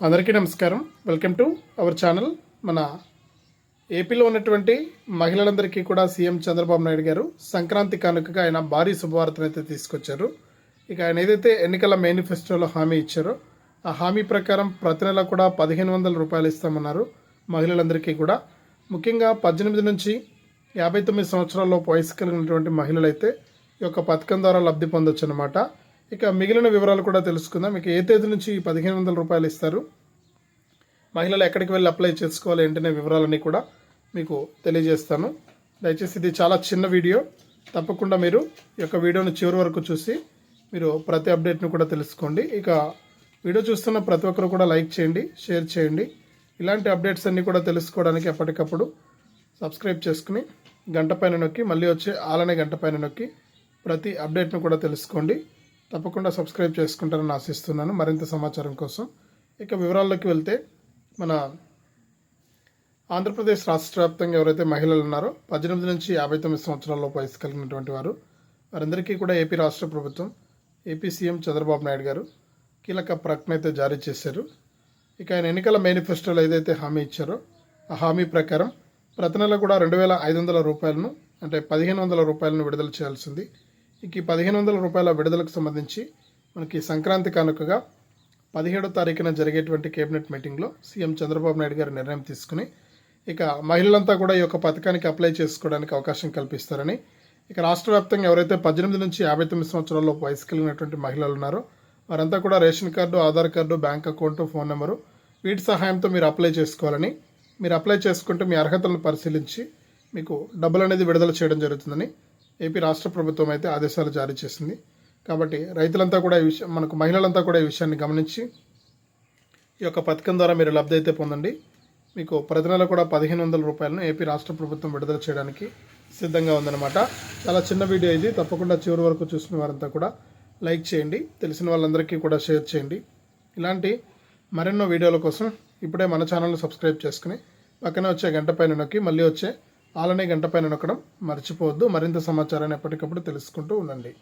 అందరికీ నమస్కారం. Welcome to our channel. మన ఏపీలో ఉన్నటువంటి మహిళలందరికీ కూడా సీఎం చంద్రబాబు నాయుడు గారు సంక్రాంతి కానుకగా ఆయన భారీ శుభవార్తను అయితే తీసుకొచ్చారు. ఇక ఆయన ఏదైతే ఎన్నికల మేనిఫెస్టోలో హామీ ఇచ్చారో ఆ హామీ ప్రకారం ప్రతి నెల కూడా పదిహేను వందల రూపాయలు ఇస్తామన్నారు మహిళలందరికీ కూడా. ముఖ్యంగా పద్దెనిమిది నుంచి యాభై తొమ్మిది సంవత్సరాల్లో వయసు కలిగినటువంటి మహిళలైతే ఈ యొక్క పథకం ద్వారా లబ్ధి పొందొచ్చు అనమాట ఇక మిగిలిన వివరాలు కూడా తెలుసుకుందాం. మీకు ఏ తేదీ నుంచి పదిహేను వందల రూపాయలు ఇస్తారు? మహిళలు ఎక్కడికి వెళ్ళి అప్లై చేసుకోవాలి ఏంటనే వివరాలన్నీ కూడా మీకు తెలియజేస్తాను. దయచేసి ఇది చాలా చిన్న వీడియో. తప్పకుండా మీరు ఈ యొక్క వీడియోను చివరి వరకు చూసి మీరు ప్రతి అప్డేట్ను కూడా తెలుసుకోండి. ఇక వీడియో చూస్తున్న ప్రతి ఒక్కరు కూడా లైక్ చేయండి షేర్ చేయండి. ఇలాంటి అప్డేట్స్ అన్నీ కూడా తెలుసుకోవడానికి ఎప్పటికప్పుడు సబ్స్క్రైబ్ చేసుకుని గంట పైన నొక్కి మళ్ళీ వచ్చే ఆలనే గంట పైన నొక్కి ప్రతి అప్డేట్ను కూడా తెలుసుకోండి. తప్పకుండా సబ్స్క్రైబ్ చేసుకుంటారని ఆశిస్తున్నాను. మరింత సమాచారం కోసం ఇక వివరాల్లోకి వెళ్తే మన ఆంధ్రప్రదేశ్ రాష్ట్ర వ్యాప్తంగా ఎవరైతే మహిళలు ఉన్నారో పద్దెనిమిది నుంచి యాభై తొమ్మిది సంవత్సరాల వయసు కలిగినటువంటి వారు వారందరికీ కూడా ఏపీ రాష్ట్ర ప్రభుత్వం ఏపీ సీఎం చంద్రబాబు నాయుడు గారు కీలక ప్రకటన అయితే జారీ చేశారు. ఇక ఆయన ఎన్నికల మేనిఫెస్టోలో ఏదైతే హామీ ఇచ్చారో ఆ హామీ ప్రకారం ప్రతి నెల కూడా రెండు వేల ఐదు వందల రూపాయలను అంటే పదిహేను వందల రూపాయలను విడుదల చేయాల్సింది ఇక ఈ పదిహేను వందల రూపాయల విడుదలకు సంబంధించి మనకి సంక్రాంతి కానుకగా పదిహేడో తారీఖున జరిగేటువంటి కేబినెట్ మీటింగ్లో సీఎం చంద్రబాబు నాయుడు గారు నిర్ణయం తీసుకుని ఇక మహిళలంతా కూడా ఈ యొక్క పథకానికి అప్లై చేసుకోవడానికి అవకాశం కల్పిస్తారని ఇక రాష్ట్ర వ్యాప్తంగా ఎవరైతే పద్దెనిమిది నుంచి యాభై తొమ్మిది సంవత్సరాల్లో వయసు కలిగినటువంటి మహిళలు ఉన్నారో వారంతా కూడా ration card Aadhaar card bank account phone number వీటి సహాయంతో మీరు అప్లై చేసుకోవాలని మీరు అప్లై చేసుకుంటే మీ అర్హతలను పరిశీలించి మీకు డబ్బులు అనేది విడుదల చేయడం జరుగుతుందని ఏపీ రాష్ట్ర ప్రభుత్వం అయితే ఆదేశాలు జారీ చేసింది. కాబట్టి రైతులంతా కూడా ఈ విషయం మనకు మహిళలంతా కూడా ఈ విషయాన్ని గమనించి ఈ యొక్క పథకం ద్వారా మీరు లబ్ధి అయితే పొందండి. మీకు ప్రతి నెల కూడా పదిహేను వందల రూపాయలను ఏపీ రాష్ట్ర ప్రభుత్వం విడుదల చేయడానికి సిద్ధంగా ఉందన్నమాట. చాలా చిన్న వీడియో ఇది. తప్పకుండా చివరి వరకు చూసిన వారంతా కూడా లైక్ చేయండి. తెలిసిన వాళ్ళందరికీ కూడా షేర్ చేయండి. ఇలాంటి మరెన్నో వీడియోల కోసం ఇప్పుడే మన ఛానల్ని సబ్స్క్రైబ్ చేసుకుని పక్కనే వచ్చే గంట పైన నొక్కి మళ్ళీ వచ్చే ఆలనే గంట పైన నొక్కడం మర్చిపోవద్దు. మరింత సమాచారాన్ని ఎప్పటికప్పుడు తెలుసుకుంటూ ఉండండి.